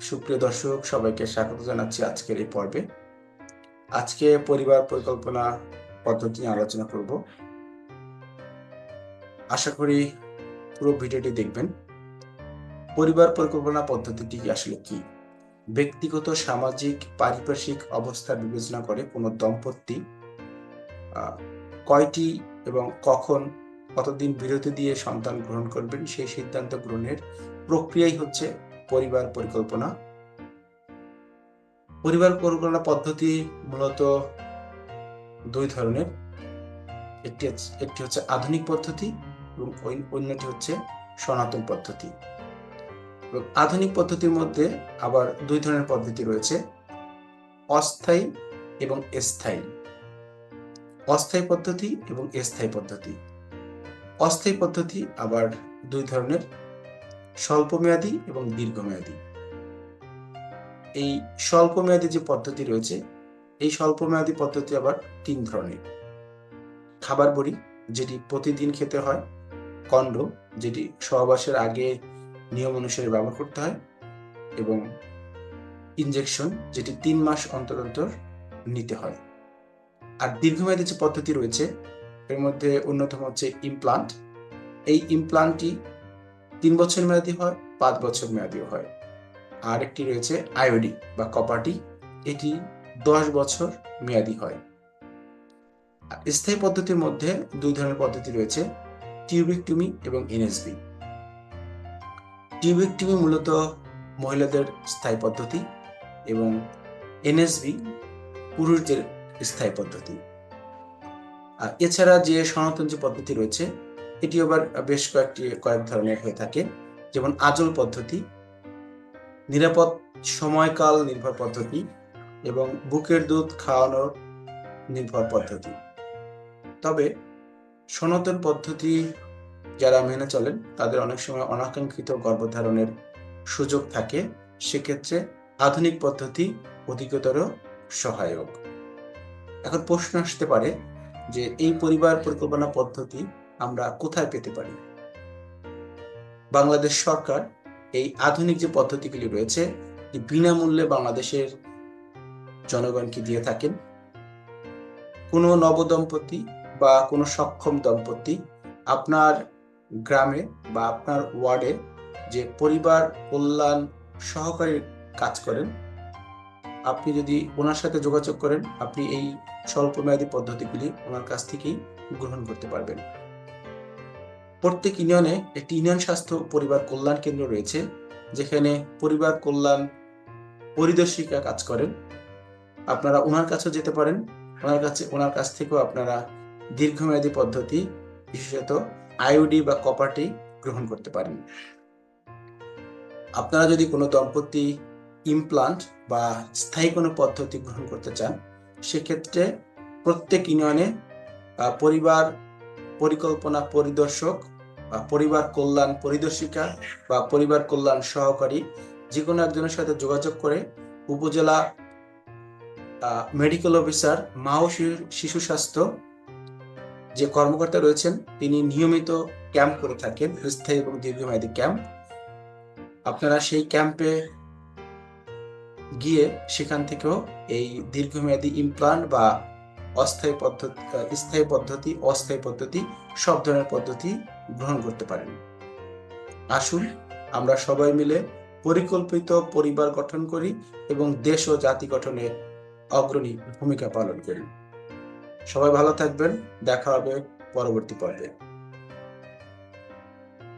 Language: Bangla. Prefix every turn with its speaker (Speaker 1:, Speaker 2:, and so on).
Speaker 1: সুপ্রিয় দর্শক, সবাইকে স্বাগত জানাচ্ছি আজকের এই পর্বে। আজকে পরিবার পরিকল্পনা পদ্ধতি নিয়ে আলোচনা করব। আশা করি পুরো ভিডিওটি দেখবেন। পরিবার পরিকল্পনা পদ্ধতিটি আসলে কি? ব্যক্তিগত, সামাজিক, পারিপার্শ্বিক অবস্থা বিবেচনা করে কোনো দম্পতি কয়টি এবং কখন, কতদিন বিরতি দিয়ে সন্তান গ্রহণ করবেন, সেই সিদ্ধান্ত গ্রহণের প্রক্রিয়াই হচ্ছে পরিবার পরিকল্পনা। পরিবার পরিকল্পনা পদ্ধতি মূলত দুই ধরনের। একটি একটি হচ্ছে আধুনিক পদ্ধতি এবং অন্যটি হচ্ছে সনাতন পদ্ধতি। আধুনিক পদ্ধতির মধ্যে আবার দুই ধরনের পদ্ধতি রয়েছে, অস্থায়ী এবং স্থায়ী। অস্থায়ী পদ্ধতি এবং স্থায়ী পদ্ধতি। অস্থায়ী পদ্ধতি আবার দুই ধরনের। স্বল্পমেয়াদী এবং দীর্ঘমেয়াদী। এই স্বল্পমেয়াদী যে পদ্ধতি রয়েছে, এই স্বল্পমেয়াদী পদ্ধতি আবার তিন ধরনের। খাবার বড়ি, যেটি প্রতিদিন খেতে হয় কন্ডম যেটি সহবাসের আগে নিয়ম অনুসারে ব্যবহার করতে হয়, এবং ইনজেকশন, যেটি তিন মাস অন্তর অন্তর নিতে হয়। আর দীর্ঘমেয়াদী যে পদ্ধতি রয়েছে, এর মধ্যে অন্যতম হচ্ছে ইমপ্লান্ট। এই ইমপ্লান্টটি তিন বছর মেয়াদি হয়, পাঁচ বছর মেয়াদিও হয়। আর একটি রয়েছে আয়োডি বা কপাটি এটি দশ বছর মেয়াদি হয়। স্থায়ী পদ্ধতির মধ্যে দুই ধরনের পদ্ধতি রয়েছে টিউবেকটমি এবং এনএসবি টিউবেকটমি মূলত মহিলাদের স্থায়ী পদ্ধতি এবং এনএসবি পুরুষদের স্থায়ী পদ্ধতি। আর এছাড়া যে সনাতন যে পদ্ধতি রয়েছে এটি আবার বেশ কয়েকটি, কয়েক ধরনের হয়ে থাকে। যেমন আজল পদ্ধতি, নিরাপদ সময়কাল নির্ভর পদ্ধতি এবং বুকের দুধ খাওয়ানোর নির্ভর পদ্ধতি। তবে সনাতন পদ্ধতি যারা মেনে চলেন, তাদের অনেক সময় অনাকাঙ্ক্ষিত গর্ভধারণের সুযোগ থাকে। সেক্ষেত্রে আধুনিক পদ্ধতি অধিকতর সহায়ক। এখন প্রশ্ন আসতে পারে যে, এই পরিবার পরিকল্পনা পদ্ধতি আমরা কোথায় পেতে পারি? বাংলাদেশ সরকার এই আধুনিক যে পদ্ধতিগুলি রয়েছে বিনামূল্যে বাংলাদেশের জনগণকে দিয়ে থাকেন। কোনো নবদম্পতি বা কোনো সক্ষম দম্পতি আপনার গ্রামে বা আপনার ওয়ার্ডে যে পরিবার কল্যাণ সহকারী কাজ করেন, আপনি যদি ওনার সাথে যোগাযোগ করেন, আপনি এই স্বল্পমেয়াদী পদ্ধতিগুলি ওনার কাছ থেকেই গ্রহণ করতে পারবেন। প্রত্যেক ইউনিয়নে একটি ইউনিয়ন স্বাস্থ্য পরিবার কল্যাণ কেন্দ্র রয়েছে, যেখানে পরিবার কল্যাণ পরিদর্শিকা কাজ করেন। আপনারা ওনার কাছেও যেতে পারেন। ওনার কাছে, ওনার কাছ থেকেও আপনারা দীর্ঘমেয়াদী পদ্ধতি, বিশেষত আইওডি বা কপারটি গ্রহণ করতে পারেন। আপনারা যদি কোনো দম্পতি ইমপ্লান্ট বা স্থায়ী কোনো পদ্ধতি গ্রহণ করতে চান, সেক্ষেত্রে প্রত্যেক ইউনিয়নে পরিবার পরিকল্পনা পরিদর্শক বা পরিবার কল্যাণ পরিদর্শিকা বা পরিবার কল্যাণ সহকারী যে কোনো একজনের সাথে যোগাযোগ করে উপজেলা মেডিকেল অফিসার মা ও শিশু- স্বাস্থ্য যে কর্মকর্তা রয়েছেন, তিনি নিয়মিত ক্যাম্প করে থাকেন, স্থায়ী এবং দীর্ঘমেয়াদী ক্যাম্প আপনারা সেই ক্যাম্পে গিয়ে সেখান থেকেও এই দীর্ঘমেয়াদী ইমপ্লান্ট বা অস্থায়ী পদ্ধতি স্থায়ী পদ্ধতি, অস্থায়ী পদ্ধতি, সব ধরনের পদ্ধতি গ্রহণ করতে পারেন। আসুন আমরা সবাই মিলে পরিকল্পিত পরিবার গঠন করি এবং দেশ ও জাতি গঠনে অগ্রণী ভূমিকা পালন করি। সবাই ভালো থাকবেন। দেখা হবে পরবর্তী পর্বে।